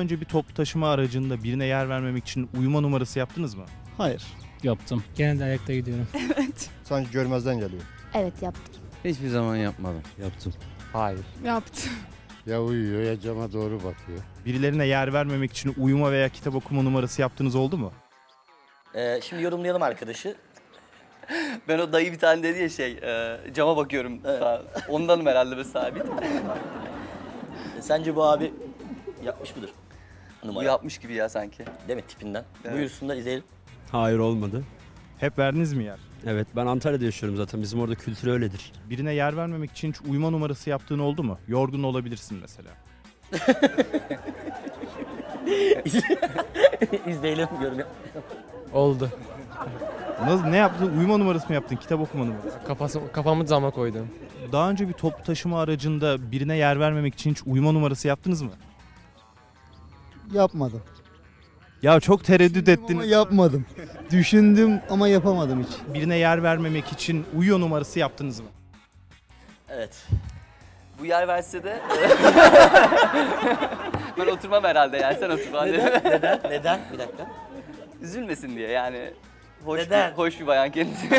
önce bir toplu taşıma aracında birine yer vermemek için uyuma numarası yaptınız mı? Hayır. Yaptım. Genelde ayakta gidiyorum. Sanki görmezden geliyor. Evet yaptım. Hiçbir zaman yapmadım. Yaptım. Hayır. Yaptım. Ya uyuyor ya cama doğru bakıyor. Birilerine yer vermemek için uyuma veya kitap okuma numarası yaptığınız oldu mu? Ee, şimdi yorumlayalım arkadaşı. Ben o dayı bir tane dedi ya şey, e, cama bakıyorum falan. Ondanım herhalde be sabit. Sence bu abi yapmış mıdır? Numara. Bu yapmış gibi ya sanki. Değil mi tipinden? Evet. Buyursunlar izleyelim. Hayır olmadı. Hep verdiniz mi yer? Evet ben Antalya'da yaşıyorum zaten. Bizim orada kültür öyledir. Birine yer vermemek için hiç uyuma numarası yaptığın oldu mu? Yorgun olabilirsin mesela. izleyelim yorum. Oldu. Nasıl, ne yaptın? Uyuma numarası mı yaptın? Kitap okuma numarası. Kafası, kafamı cama koydum. Daha önce bir toplu taşıma aracında birine yer vermemek için hiç uyuma numarası yaptınız mı? Yapmadım. Ya çok tereddüt Ama ettiniz. yapmadım. Düşündüm ama yapamadım hiç. Birine yer vermemek için uyuyor numarası yaptınız mı? Evet. Bu yer verse de... ben oturmam herhalde yani sen otur. Neden? Neden? Neden? Bir dakika. Üzülmesin diye yani. Hoş Neden? Bir, hoş bir bayan kendisi.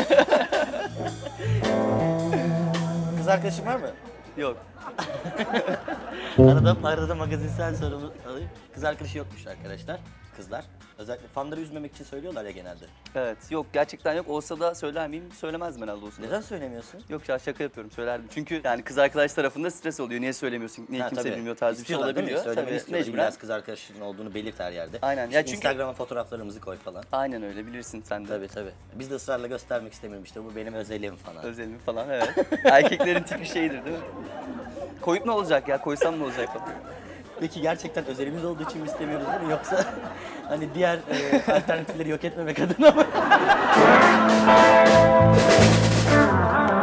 Kız arkadaşın var mı? Yok. arada, arada magazinsel sorumu alayım. Kız arkadaşı yokmuş arkadaşlar. Kızlar. Özellikle fanları üzmemek için söylüyorlar ya genelde. Evet. Yok gerçekten yok. Olsa da söyler miyim? Söylemezdim herhalde olsa. da. Neden söylemiyorsun? Yok ya şaka yapıyorum söylerdim. Çünkü yani kız arkadaş tarafında stres oluyor. Niye söylemiyorsun? Niye Ha, kimse tabii. bilmiyor tarzı bir şey İstiyorlar değil mi? olabiliyor. Söylemeni Tabii istiyorlar. mecburen. İlla kız arkadaşının olduğunu belirt her yerde. Aynen. İşte Ya çünkü- Instagram'a fotoğraflarımızı koy falan. Aynen öyle bilirsin sen de. Tabii tabii. Biz de ısrarla göstermek istemiyorum işte bu benim özelim falan. Özelimi falan evet. Erkeklerin tipi şeydir değil mi? Koyup ne olacak ya? Koysam ne olacak. Peki gerçekten özelimiz olduğu için mi istemiyoruz mi? Yoksa hani diğer e, alternatifleri yok etmemek adına mı?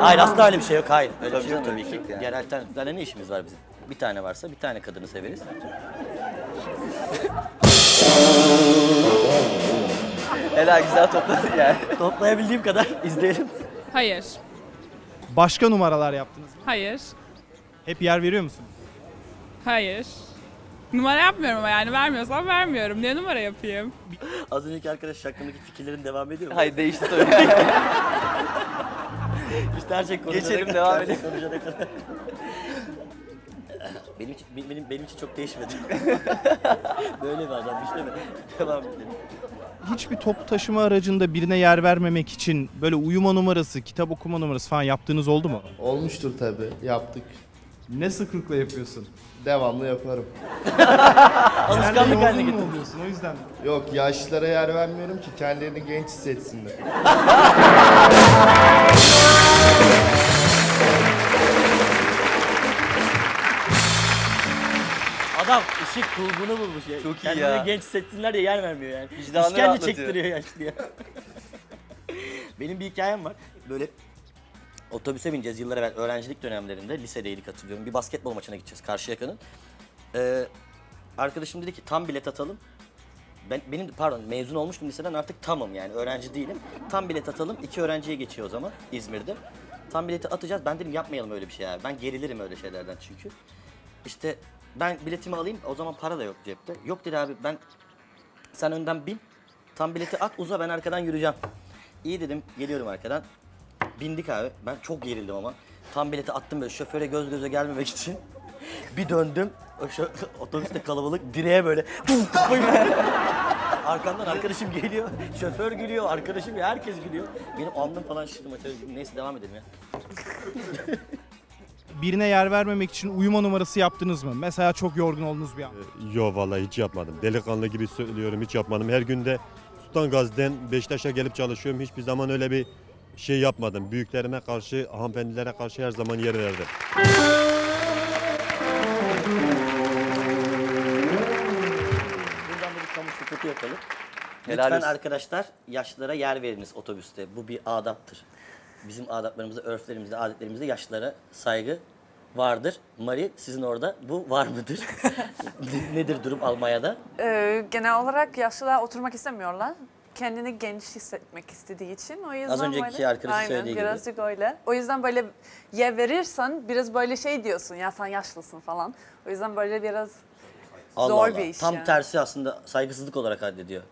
hayır asla öyle bir şey yok. Hayır. Öyle Tabii bir şey yok tabii ki. Diğer alternatiflerle ne işimiz var bizim? Bir tane varsa bir tane kadını severiz. Helal güzel topladın yani. Toplayabildiğim kadar izleyelim. Hayır. Başka numaralar yaptınız mı? Hayır. Hep yer veriyor musunuz? Hayır. Numara yapmıyorum ama yani vermiyorsam vermiyorum. Niye numara yapayım? Az önceki arkadaş hakkındaki fikirlerin devam ediyor mu? Hayır değişti tabii. İşte her şey konuşana Geçelim, kadar- devam her şey edelim. konuşana kadar. benim için, benim, benim için çok değişmedi. Böyle bir adammış değil mi? Devam edelim. Hiçbir toplu taşıma aracında birine yer vermemek için böyle uyuma numarası, kitap okuma numarası falan yaptığınız oldu mu? Olmuştur tabi. Yaptık. Ne sıklıkla yapıyorsun? Devamlı yaparım. Alışkanlık haline getirdim. oluyorsun o yüzden. Yok yaşlılara yer vermiyorum ki kendilerini genç hissetsinler. Adam ışık kulbunu bulmuş ya. Çok iyi Kendileri ya. genç hissetsinler diye yer vermiyor yani. İşkence rahatlatıyor. çektiriyor yaşlıya. Benim bir hikayem var. Böyle otobüse bineceğiz yıllar evvel öğrencilik dönemlerinde lisedeydik hatırlıyorum. Bir basketbol maçına gideceğiz Karşıyaka'nın. Ee, arkadaşım dedi ki tam bilet atalım. Ben benim pardon mezun olmuştum liseden artık tamam yani öğrenci değilim. Tam bilet atalım. iki öğrenciye geçiyor o zaman İzmir'de. Tam bileti atacağız. Ben dedim yapmayalım öyle bir şey abi. Ben gerilirim öyle şeylerden çünkü. İşte ben biletimi alayım. O zaman para da yok cepte. Yok dedi abi ben sen önden bin. Tam bileti at uza ben arkadan yürüyeceğim. İyi dedim geliyorum arkadan. Bindik abi. Ben çok gerildim ama. Tam bileti attım böyle şoföre göz göze gelmemek için. Bir döndüm. O şö- otobüste kalabalık direğe böyle. Arkamdan arkadaşım geliyor. Şoför gülüyor, arkadaşım herkes gülüyor. Benim alnım falan şişti maça. Neyse devam edelim ya. Birine yer vermemek için uyuma numarası yaptınız mı? Mesela çok yorgun olduğunuz bir an. Yo vallahi hiç yapmadım. Delikanlı gibi söylüyorum hiç yapmadım. Her günde Sultan Gazi'den Beşiktaş'a gelip çalışıyorum. Hiçbir zaman öyle bir şey yapmadım. Büyüklerime karşı, hanımefendilere karşı her zaman yer verdim. Buradan da bir kamu spotu yapalım. Helal Lütfen olsun. arkadaşlar yaşlılara yer veriniz otobüste. Bu bir adaptır. Bizim adaplarımızda, örflerimizde, adetlerimizde yaşlılara saygı vardır. Mari sizin orada bu var mıdır? Nedir durum Almanya'da? Ee, genel olarak yaşlılar oturmak istemiyorlar. Kendini genç hissetmek istediği için. O yüzden Az önceki böyle, arkadaşın Aynen, söylediği gibi. birazcık öyle. O yüzden böyle yer verirsen biraz böyle şey diyorsun ya sen yaşlısın falan. O yüzden böyle biraz Allah Zor Allah. bir iş Tam yani. tersi aslında saygısızlık olarak addediyor. Hı.